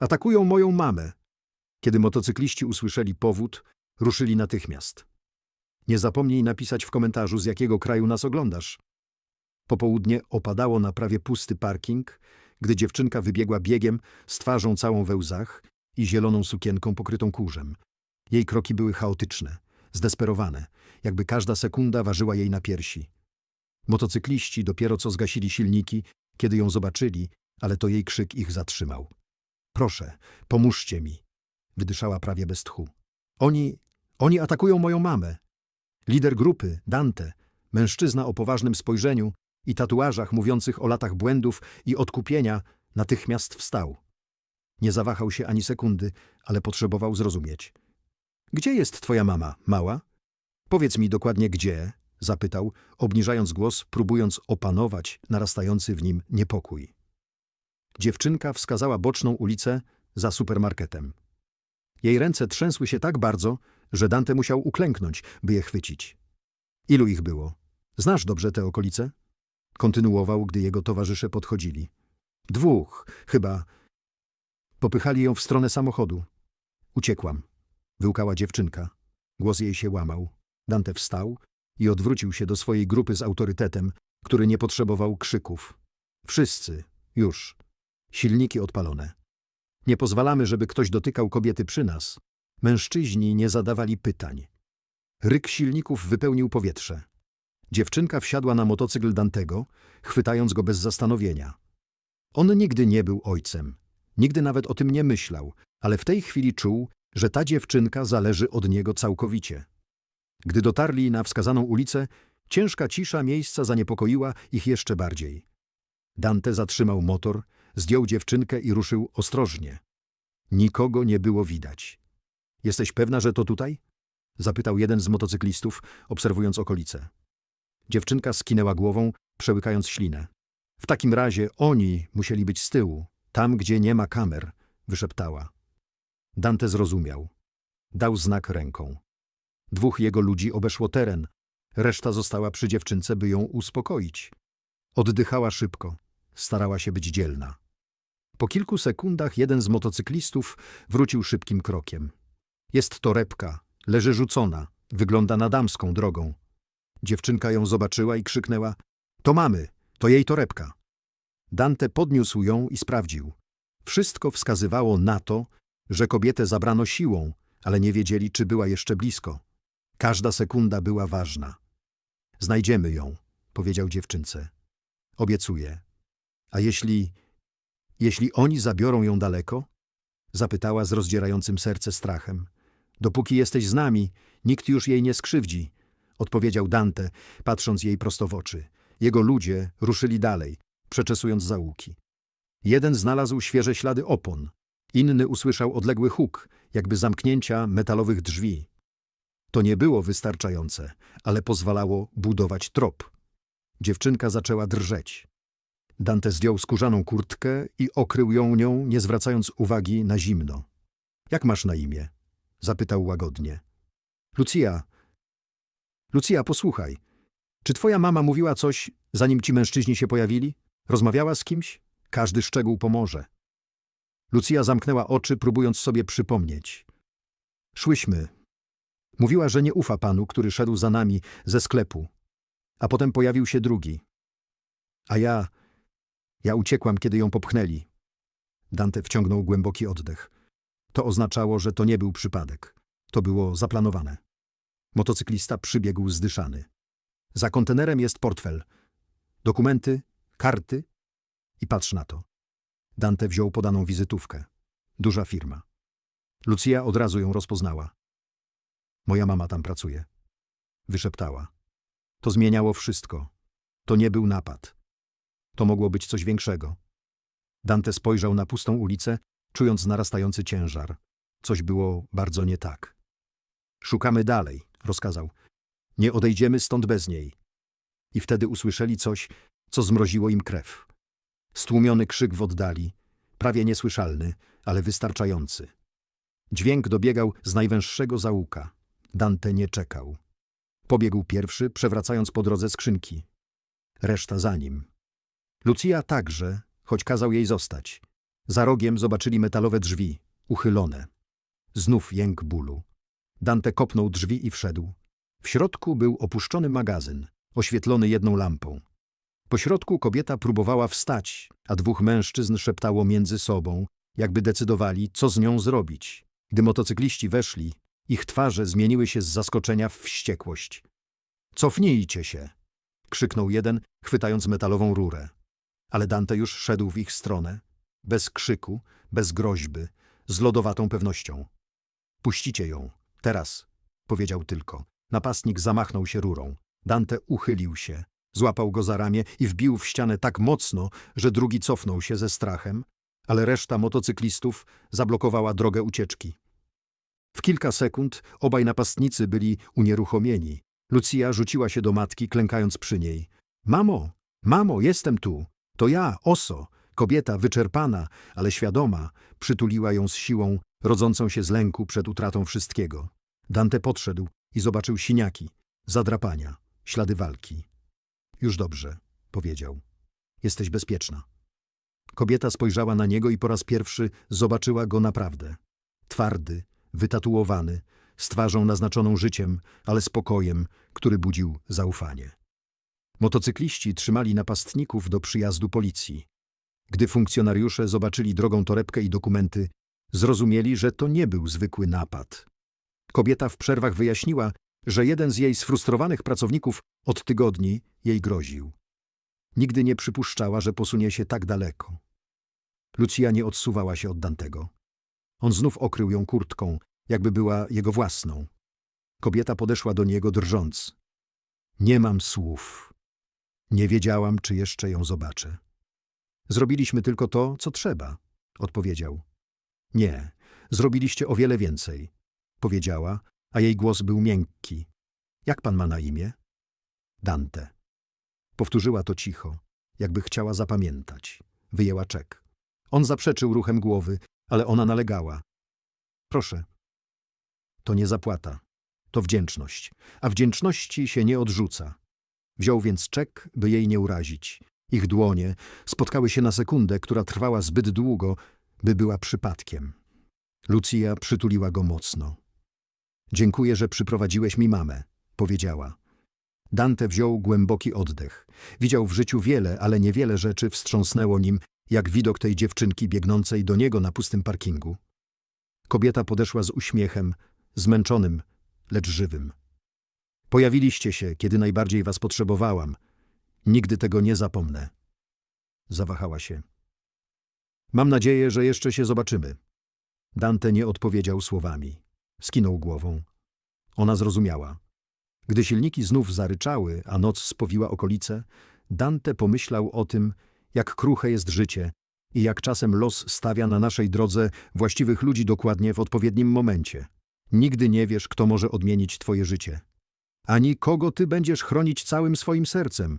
Atakują moją mamę. Kiedy motocykliści usłyszeli powód, ruszyli natychmiast. Nie zapomnij napisać w komentarzu, z jakiego kraju nas oglądasz. Popołudnie opadało na prawie pusty parking, gdy dziewczynka wybiegła biegiem z twarzą całą we łzach i zieloną sukienką pokrytą kurzem. Jej kroki były chaotyczne, zdesperowane, jakby każda sekunda ważyła jej na piersi. Motocykliści dopiero co zgasili silniki, kiedy ją zobaczyli, ale to jej krzyk ich zatrzymał. Proszę, pomóżcie mi, wydyszała prawie bez tchu. Oni, oni atakują moją mamę. Lider grupy, Dante, mężczyzna o poważnym spojrzeniu i tatuażach mówiących o latach błędów i odkupienia, natychmiast wstał. Nie zawahał się ani sekundy, ale potrzebował zrozumieć. Gdzie jest twoja mama, mała? Powiedz mi dokładnie gdzie, zapytał, obniżając głos, próbując opanować narastający w nim niepokój. Dziewczynka wskazała boczną ulicę za supermarketem. Jej ręce trzęsły się tak bardzo, że Dante musiał uklęknąć, by je chwycić. Ilu ich było? Znasz dobrze te okolice? Kontynuował, gdy jego towarzysze podchodzili. Dwóch, chyba. Popychali ją w stronę samochodu. Uciekłam. Wyłkała dziewczynka. Głos jej się łamał. Dante wstał i odwrócił się do swojej grupy z autorytetem, który nie potrzebował krzyków. Wszyscy, już. Silniki odpalone. Nie pozwalamy, żeby ktoś dotykał kobiety przy nas. Mężczyźni nie zadawali pytań. Ryk silników wypełnił powietrze. Dziewczynka wsiadła na motocykl Dantego, chwytając go bez zastanowienia. On nigdy nie był ojcem. Nigdy nawet o tym nie myślał, ale w tej chwili czuł, że ta dziewczynka zależy od niego całkowicie. Gdy dotarli na wskazaną ulicę, ciężka cisza miejsca zaniepokoiła ich jeszcze bardziej. Dante zatrzymał motor, zdjął dziewczynkę i ruszył ostrożnie. Nikogo nie było widać. Jesteś pewna, że to tutaj? Zapytał jeden z motocyklistów, obserwując okolice. Dziewczynka skinęła głową, przełykając ślinę. W takim razie oni musieli być z tyłu, tam gdzie nie ma kamer, wyszeptała. Dante zrozumiał. Dał znak ręką. Dwóch jego ludzi obeszło teren, reszta została przy dziewczynce, by ją uspokoić. Oddychała szybko, starała się być dzielna. Po kilku sekundach jeden z motocyklistów wrócił szybkim krokiem. Jest torebka, leży rzucona, wygląda na damską drogą. Dziewczynka ją zobaczyła i krzyknęła: To mamy, to jej torebka. Dante podniósł ją i sprawdził. Wszystko wskazywało na to, że kobietę zabrano siłą, ale nie wiedzieli, czy była jeszcze blisko. Każda sekunda była ważna. Znajdziemy ją, powiedział dziewczynce. Obiecuję. A jeśli. Jeśli oni zabiorą ją daleko? Zapytała z rozdzierającym serce strachem. Dopóki jesteś z nami, nikt już jej nie skrzywdzi, odpowiedział Dante, patrząc jej prosto w oczy. Jego ludzie ruszyli dalej, przeczesując załuki. Jeden znalazł świeże ślady opon, inny usłyszał odległy huk, jakby zamknięcia metalowych drzwi. To nie było wystarczające, ale pozwalało budować trop. Dziewczynka zaczęła drżeć. Dante zdjął skórzaną kurtkę i okrył ją nią, nie zwracając uwagi na zimno. Jak masz na imię? zapytał łagodnie. Lucia. Lucia, posłuchaj. Czy twoja mama mówiła coś, zanim ci mężczyźni się pojawili? Rozmawiała z kimś? Każdy szczegół pomoże. Lucia zamknęła oczy, próbując sobie przypomnieć. Szłyśmy. Mówiła, że nie ufa panu, który szedł za nami ze sklepu. A potem pojawił się drugi. A ja... Ja uciekłam, kiedy ją popchnęli. Dante wciągnął głęboki oddech. To oznaczało, że to nie był przypadek. To było zaplanowane. Motocyklista przybiegł zdyszany. Za kontenerem jest portfel. Dokumenty, karty i patrz na to. Dante wziął podaną wizytówkę. Duża firma. Lucia od razu ją rozpoznała. Moja mama tam pracuje. Wyszeptała. To zmieniało wszystko. To nie był napad. To mogło być coś większego. Dante spojrzał na pustą ulicę, czując narastający ciężar. Coś było bardzo nie tak. Szukamy dalej, rozkazał. Nie odejdziemy stąd bez niej. I wtedy usłyszeli coś, co zmroziło im krew. Stłumiony krzyk w oddali, prawie niesłyszalny, ale wystarczający. Dźwięk dobiegał z najwęższego załuka. Dante nie czekał. Pobiegł pierwszy, przewracając po drodze skrzynki. Reszta za nim. Lucia także, choć kazał jej zostać. Za rogiem zobaczyli metalowe drzwi, uchylone. Znów jęk bólu. Dante kopnął drzwi i wszedł. W środku był opuszczony magazyn, oświetlony jedną lampą. Po środku kobieta próbowała wstać, a dwóch mężczyzn szeptało między sobą, jakby decydowali, co z nią zrobić. Gdy motocykliści weszli, ich twarze zmieniły się z zaskoczenia w wściekłość. Cofnijcie się! krzyknął jeden, chwytając metalową rurę. Ale Dante już szedł w ich stronę, bez krzyku, bez groźby, z lodowatą pewnością. Puścicie ją, teraz, powiedział tylko. Napastnik zamachnął się rurą. Dante uchylił się, złapał go za ramię i wbił w ścianę tak mocno, że drugi cofnął się ze strachem, ale reszta motocyklistów zablokowała drogę ucieczki. W kilka sekund obaj napastnicy byli unieruchomieni. Lucia rzuciła się do matki, klękając przy niej. Mamo, mamo, jestem tu. To ja, Oso. Kobieta wyczerpana, ale świadoma, przytuliła ją z siłą, rodzącą się z lęku przed utratą wszystkiego. Dante podszedł i zobaczył siniaki, zadrapania, ślady walki. Już dobrze, powiedział. Jesteś bezpieczna. Kobieta spojrzała na niego i po raz pierwszy zobaczyła go naprawdę. Twardy, wytatuowany, z twarzą naznaczoną życiem, ale spokojem, który budził zaufanie. Motocykliści trzymali napastników do przyjazdu policji. Gdy funkcjonariusze zobaczyli drogą torebkę i dokumenty, zrozumieli, że to nie był zwykły napad. Kobieta w przerwach wyjaśniła, że jeden z jej sfrustrowanych pracowników od tygodni jej groził. Nigdy nie przypuszczała, że posunie się tak daleko. Lucia nie odsuwała się od Dantego. On znów okrył ją kurtką, jakby była jego własną. Kobieta podeszła do niego drżąc. Nie mam słów. Nie wiedziałam, czy jeszcze ją zobaczę. Zrobiliśmy tylko to, co trzeba, odpowiedział. Nie, zrobiliście o wiele więcej, powiedziała, a jej głos był miękki. Jak pan ma na imię? Dante. Powtórzyła to cicho, jakby chciała zapamiętać. Wyjęła czek. On zaprzeczył ruchem głowy, ale ona nalegała. Proszę. To nie zapłata. To wdzięczność. A wdzięczności się nie odrzuca. Wziął więc czek, by jej nie urazić. Ich dłonie spotkały się na sekundę, która trwała zbyt długo, by była przypadkiem. Lucia przytuliła go mocno. Dziękuję, że przyprowadziłeś mi mamę, powiedziała. Dante wziął głęboki oddech. Widział w życiu wiele, ale niewiele rzeczy wstrząsnęło nim, jak widok tej dziewczynki biegnącej do niego na pustym parkingu. Kobieta podeszła z uśmiechem, zmęczonym, lecz żywym. Pojawiliście się, kiedy najbardziej was potrzebowałam. Nigdy tego nie zapomnę. Zawahała się. Mam nadzieję, że jeszcze się zobaczymy. Dante nie odpowiedział słowami. Skinął głową. Ona zrozumiała. Gdy silniki znów zaryczały, a noc spowiła okolice, Dante pomyślał o tym, jak kruche jest życie i jak czasem los stawia na naszej drodze właściwych ludzi dokładnie w odpowiednim momencie. Nigdy nie wiesz, kto może odmienić twoje życie. Ani kogo ty będziesz chronić całym swoim sercem.